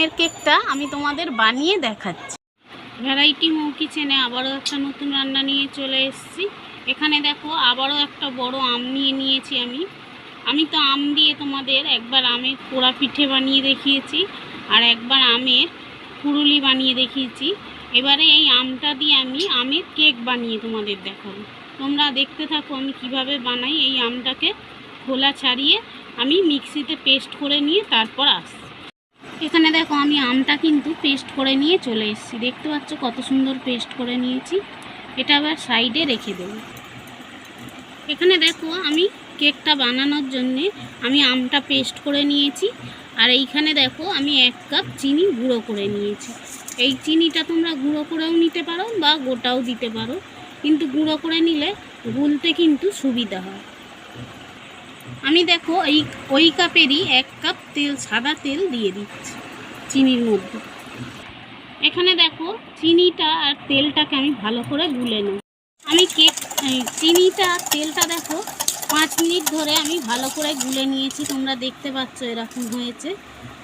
আমের কেকটা আমি তোমাদের বানিয়ে দেখাচ্ছি। ভ্যারাইটি মৌ কিচেনে আবারও একটা নতুন রান্না নিয়ে চলে এসেছি। এখানে দেখো, আবারও একটা বড় আম নিয়ে নিয়েছি আমি। আমি তো আম দিয়ে তোমাদের একবার আমের পোড়া পিঠে বানিয়ে দেখিয়েছি আর একবার আমের পুরুলি বানিয়ে দেখিয়েছি। এবারে এই আমটা দিয়ে আমি আমের কেক বানিয়ে তোমাদের দেখাবো। তোমরা দেখতে থাকো আমি কীভাবে বানাই। এই আমটাকে খোলা ছাড়িয়ে আমি মিক্সিতে পেস্ট করে নিয়ে তারপর আসছি। এখানে দেখো আমি আমটা কিন্তু পেস্ট করে নিয়ে চলে এসেছি। দেখতে পাচ্ছ কত সুন্দর পেস্ট করে নিয়েছি। এটা আবার সাইডে রেখে দেব। এখানে দেখো আমি কেকটা বানানোর জন্যে আমি আমটা পেস্ট করে নিয়েছি। আর এইখানে দেখো আমি এক কাপ চিনি গুঁড়ো করে নিয়েছি। এই চিনিটা তোমরা গুঁড়ো করেও নিতে পারো বা গোটাও দিতে পারো। কিন্তু গুঁড়ো করে নিলে গুলতে কিন্তু সুবিধা হয়। আমি দেখো এই, ওই কাপেরই এক কাপ তেল, সাদা তেল দিয়ে দিচ্ছি চিনির মধ্যে। এখানে দেখো চিনিটা আর তেলটাকে আমি ভালো করে গুলে নেব। আমি কেক চিনিটা, তেলটা দেখো পাঁচ মিনিট ধরে আমি ভালো করে গুলে নিয়েছি, তোমরা দেখতে পাচ্ছ এরকম হয়েছে।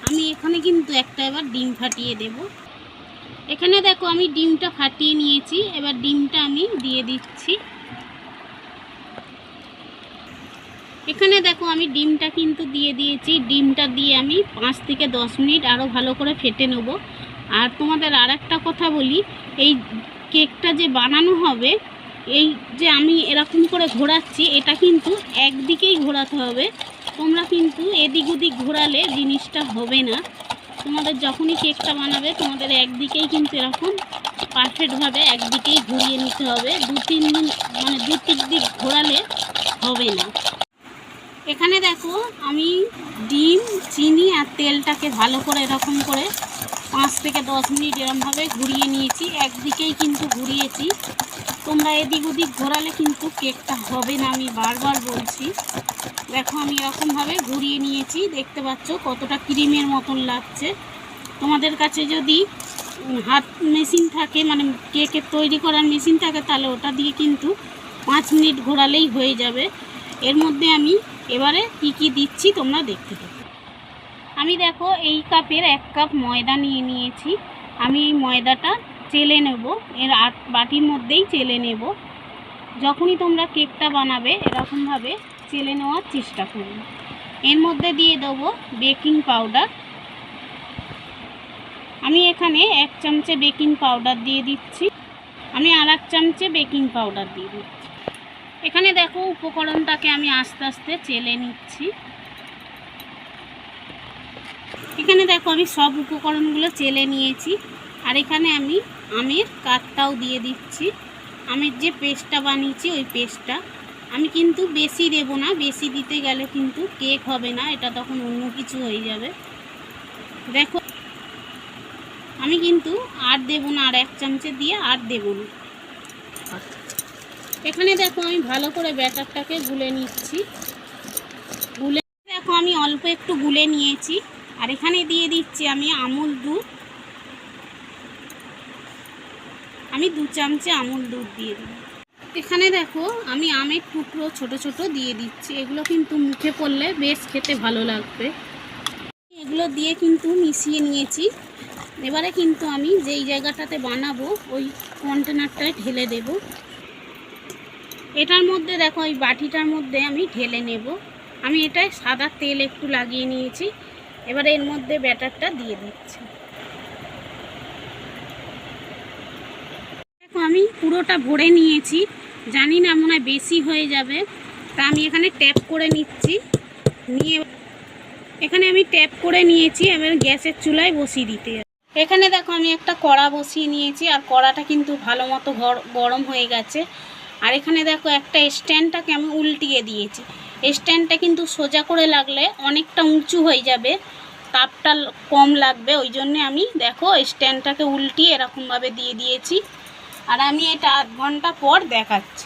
আমি এখানে কিন্তু একটা এবার ডিম ফাটিয়ে দেব। এখানে দেখো আমি ডিমটা ফাটিয়ে নিয়েছি, এবার ডিমটা আমি দিয়ে দিচ্ছি। এখানে দেখো আমি ডিমটা কিন্তু দিয়ে দিয়েছি। ডিমটা দিয়ে আমি পাঁচ থেকে দশ মিনিট আরও ভালো করে ফেটে নেব। আর তোমাদের আর একটা কথা বলি, এই কেকটা যে বানানো হবে, এই যে আমি এরকম করে ঘোরাচ্ছি, এটা কিন্তু একদিকেই ঘোরাতে হবে। তোমরা কিন্তু এদিক ওদিক ঘোরালে জিনিসটা হবে না। তোমাদের যখনই কেকটা বানাবে, তোমাদের একদিকেই কিন্তু এরকম পারফেক্টভাবে একদিকেই ঘুরিয়ে নিতে হবে। দু তিন দিন মানে দু তিন দিক ঘোরালে হবে না। দেখো, আমি ডিম, চিনি আর তেলটাকে ভালো করে এরকম করে পাঁচ থেকে দশ মিনিট এরমভাবে ঘুরিয়ে নিয়েছি। একদিকেই কিন্তু ঘুরিয়েছি। তোমরা এদিক ওদিক ঘোরালে কিন্তু কেকটা হবে না, আমি বারবার বলছি। দেখো, আমি এরকমভাবে ঘুরিয়ে নিয়েছি। দেখতে পাচ্ছ কতটা ক্রিমের মতন লাগছে। তোমাদের কাছে যদি হাত মেশিন থাকে মানে কেকের তৈরি করার মেশিন থাকে, তাহলে ওটা দিয়ে কিন্তু পাঁচ মিনিট ঘোরালেই হয়ে যাবে। এর মধ্যে আমি এবারে কি কি দিচ্ছি তোমরা দেখতে থাকো আমি দেখো এই কাপের এক কাপ ময়দা নিয়ে নিয়েছি। আমি এই ময়দাটা চেলে নেব। এর আট বাটির মধ্যেই চেলে নেব। যখনই তোমরা কেকটা বানাবে, এরকমভাবে চেলে নেওয়ার চেষ্টা করবে। এর মধ্যে দিয়ে দেবো বেকিং পাউডার। আমি এখানে এক চামচে বেকিং পাউডার দিয়ে দিচ্ছি। আমি আর এক চামচে বেকিং পাউডার দিয়ে দিচ্ছি। এখানে দেখো উপকরণটাকে আমি আস্তে আস্তে চেলে নিচ্ছি। এখানে দেখো আমি সব উপকরণগুলো চেলে নিয়েছি। আর এখানে আমি আমের কাঠটাও দিয়ে দিচ্ছি। আমের যে পেস্টটা বানিয়েছি, ওই পেস্টটা। আমি কিন্তু বেশি দেবো না, বেশি দিতে গেলে কিন্তু কেক হবে না, এটা তখন অন্য কিছু হয়ে যাবে। দেখো, আমি কিন্তু আর দেবো না, আর এক চামচে দিয়ে আর দেবো না। এখানে দেখো আমি ভালো করে ব্যাটারটাকে গুলে নিচ্ছি। গুলে দেখো আমি অল্প একটু গুলে নিয়েছি। আর এখানে দিয়ে দিচ্ছি আমি আমুল দুধ। আমি দু চামচে আমুল দুধ দিয়ে দিই এখানে দেখো আমি আমের টুকরো ছোট ছোট দিয়ে দিচ্ছি। এগুলো কিন্তু মুখে পড়লে বেশ খেতে ভালো লাগবে। এগুলো দিয়ে কিন্তু মিশিয়ে নিয়েছি। এবারে কিন্তু আমি যেই জায়গাটাতে বানাবো, ওই কন্টেনারটায় ঢেলে দেব। এটার মধ্যে দেখো ওই বাটিটার মধ্যে আমি ঢেলে নেব। আমি এটায় সাদা তেল একটু লাগিয়ে নিয়েছি। এবারে এর মধ্যে ব্যাটারটা দিয়ে দিচ্ছি। দেখো, আমি পুরোটা ভরে নিয়েছি। জানি না, মনে হয় বেশি হয়ে যাবে। তা আমি এখানে ট্যাপ করে নিচ্ছি। নিয়ে এখানে আমি ট্যাপ করে নিয়েছি, এবার গ্যাসের চুলায় বসিয়ে দিতে। এখানে দেখো, আমি একটা কড়া বসিয়ে নিয়েছি। আর কড়াটা কিন্তু ভালো মতো গরম হয়ে গেছে। আর এখানে দেখো একটা স্ট্যান্ডটাকে আমি উল্টিয়ে দিয়েছি। স্ট্যান্ডটা কিন্তু সোজা করে লাগলে অনেকটা উঁচু হয়ে যাবে, তাপটা কম লাগবে, ওই জন্যে আমি দেখো স্ট্যান্ডটাকে উল্টিয়ে এরকমভাবে দিয়ে দিয়েছি। আর আমি এটা আধ ঘণ্টা পর দেখাচ্ছি।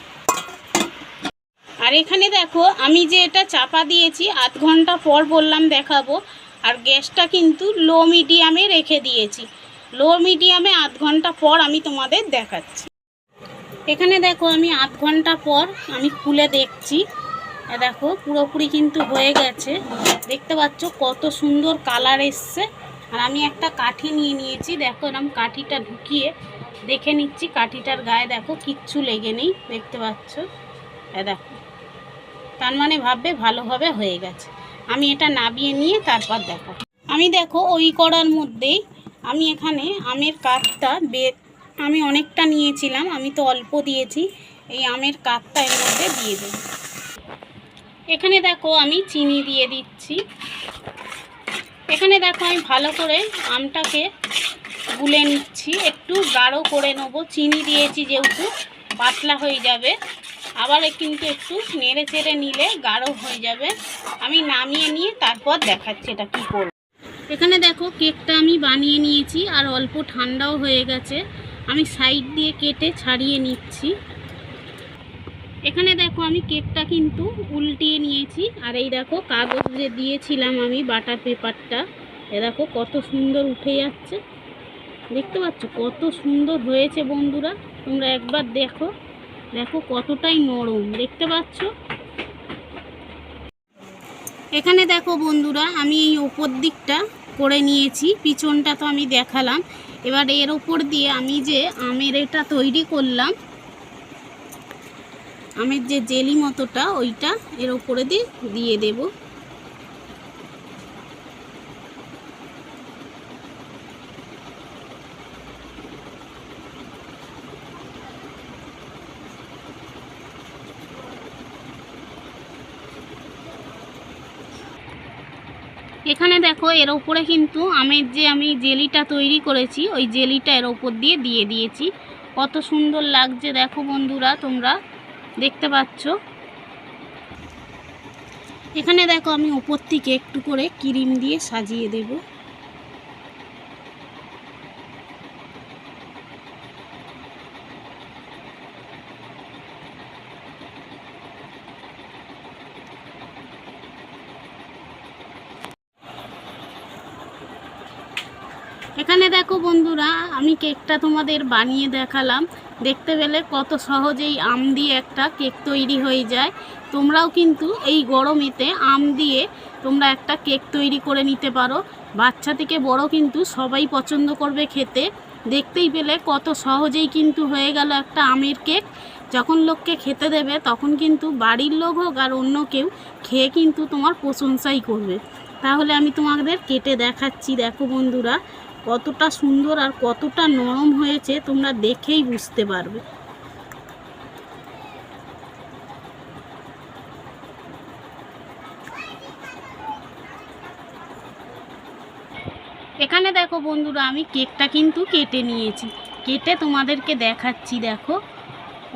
আর এখানে দেখো আমি যে এটা চাপা দিয়েছি, আধ ঘণ্টা পর বললাম দেখাবো। আর গ্যাসটা কিন্তু লো মিডিয়ামে রেখে দিয়েছি। লো মিডিয়ামে আধ ঘণ্টা পর আমি তোমাদের দেখাচ্ছি। এখানে দেখো আমি আধ ঘণ্টা পর আমি খুলে দেখছি। দেখো, পুরোপুরি কিন্তু হয়ে গেছে। দেখতে পাচ্ছ কত সুন্দর কালার এসছে। আর আমি একটা কাঠি নিয়ে নিয়েছি। দেখো এরকম কাঠিটা ঢুকিয়ে দেখে নিচ্ছি কাঠিটার গায়ে দেখো কিচ্ছু লেগে নেই। দেখতে পাচ্ছ? দেখো। তার মানে ভাববে ভালোভাবে হয়ে গেছে। আমি এটা নাবিয়ে নিয়ে তারপর দেখো আমি দেখো ওই করার মধ্যেই আমি এখানে আমের কাঠটা বে আমি অনেকটা নিয়েছিলাম, আমি তো অল্প দিয়েছি। এই আমের কাঠটা এর মধ্যে দিয়ে দেব এখানে দেখো আমি চিনি দিয়ে দিচ্ছি। এখানে দেখো আমি ভালো করে আমটাকে গুলে নিচ্ছি। একটু গাঢ় করে নেব। চিনি দিয়েছি যেহেতু, পাতলা হয়ে যাবে। আবার কিন্তু একটু নেড়ে চেড়ে নিলে গাঢ় হয়ে যাবে। আমি নামিয়ে নিয়ে তারপর দেখাচ্ছি এটা কী করব। এখানে দেখো কেকটা আমি বানিয়ে নিয়েছি, আর অল্প ঠান্ডাও হয়ে গেছে। আমি সাইড দিয়ে কেটে ছাড়িয়ে নিচ্ছি। এখানে দেখো আমি কেকটা কিন্তু উল্টিয়ে নিয়েছি। আর এই দেখো কাগজ যে দিয়েছিলাম আমি বাটার পেপারটা। এ দেখো কত সুন্দর উঠে যাচ্ছে। দেখতে পাচ্ছ কত সুন্দর হয়েছে বন্ধুরা। তোমরা একবার দেখো। দেখো কতটাই নরম। দেখতে পাচ্ছ? এখানে দেখো বন্ধুরা আমি এই ওপর দিকটা করে নিয়েছি। পিছনটা তো আমি দেখালাম। এবার এর উপর দিয়ে আমি যে আমের এটা তৈরি করলাম, আমের যে জেলি মতোটা ওইটা এর উপরে দিয়ে দিয়ে দেব। এখানে দেখো, এর উপরে কিন্তু আমের যে আমি জেলিটা তৈরি করেছি, ওই জেলিটা এর উপর দিয়ে দিয়ে দিয়েছি। কত সুন্দর লাগছে দেখো বন্ধুরা, তোমরা দেখতে পাচ্ছ। এখানে দেখো আমি উপর থেকে একটু করে ক্রিম দিয়ে সাজিয়ে দেব। এখানে দেখো বন্ধুরা, আমি কেকটা তোমাদের বানিয়ে দেখালাম। দেখতে পেলে কত সহজেই আম দিয়ে একটা কেক তৈরি হয়ে যায়। তোমরাও কিন্তু এই গরমেতে আম দিয়ে তোমরা একটা কেক তৈরি করে নিতে পারো। বাচ্চা থেকে বড় কিন্তু সবাই পছন্দ করবে খেতে। দেখতেই পেলে কত সহজেই কিন্তু হয়ে গেল একটা আমের কেক। যখন লোককে খেতে দেবে, তখন কিন্তু বাড়ির লোক হোক আর অন্য কেউ খেয়ে কিন্তু তোমার প্রশংসাই করবে। তাহলে আমি তোমাদের কেটে দেখাচ্ছি, দেখো বন্ধুরা। কতটা সুন্দর আর কতটা নরম হয়েছে তোমরা দেখেই বুঝতে পারবে। এখানে দেখো বন্ধুরা, আমি কেকটা কিন্তু কেটে নিয়েছি। কেটে তোমাদেরকে দেখাচ্ছি, দেখো।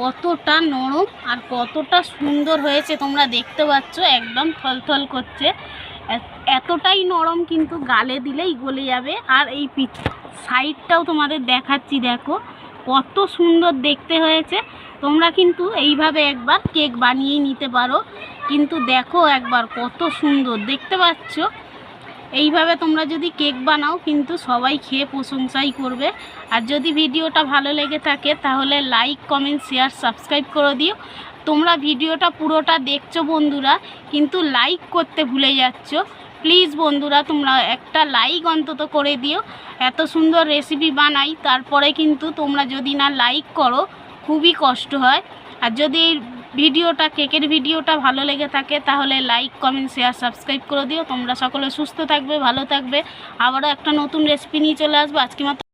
কতটা নরম আর কতটা সুন্দর হয়েছে, তোমরা দেখতে পাচ্ছ, একদম থলথল করছে। এতটাই নরম কিন্তু গালে দিলেই গলে যাবে। আর এই সাইডটাও তোমাদের দেখাচ্ছি, দেখো। কত সুন্দর দেখতে হয়েছে। তোমরা কিন্তু এইভাবে একবার কেক বানিয়ে নিতে পারো। কিন্তু দেখো একবার কত সুন্দর, দেখতে পাচ্ছ? এইভাবে তোমরা যদি কেক বানাও, কিন্তু সবাই খেয়ে প্রশংসাই করবে। আর যদি ভিডিওটা ভালো লেগে থাকে, তাহলে লাইক, কমেন্ট, শেয়ার, সাবস্ক্রাইব করে দিও। তোমরা ভিডিওটা পুরোটা দেখছ বন্ধুরা, কিন্তু লাইক করতে ভুলে যাচ্ছ। প্লিজ বন্ধুরা, তোমরা একটা লাইক অন্তত করে দিও। এত সুন্দর রেসিপি বানাই, তারপরে কিন্তু তোমরা যদি না লাইক করো, খুবই কষ্ট হয়। আর যদি ভিডিওটা, কেকের ভিডিওটা ভালো লেগে থাকে, তাহলে লাইক কমেন্ট শেয়ার সাবস্ক্রাইব করে দিও। তোমরা সকলে সুস্থ থাকবে, ভালো থাকবে। আবারও একটা নতুন রেসিপি নিয়ে চলে আসব। আজকে মতো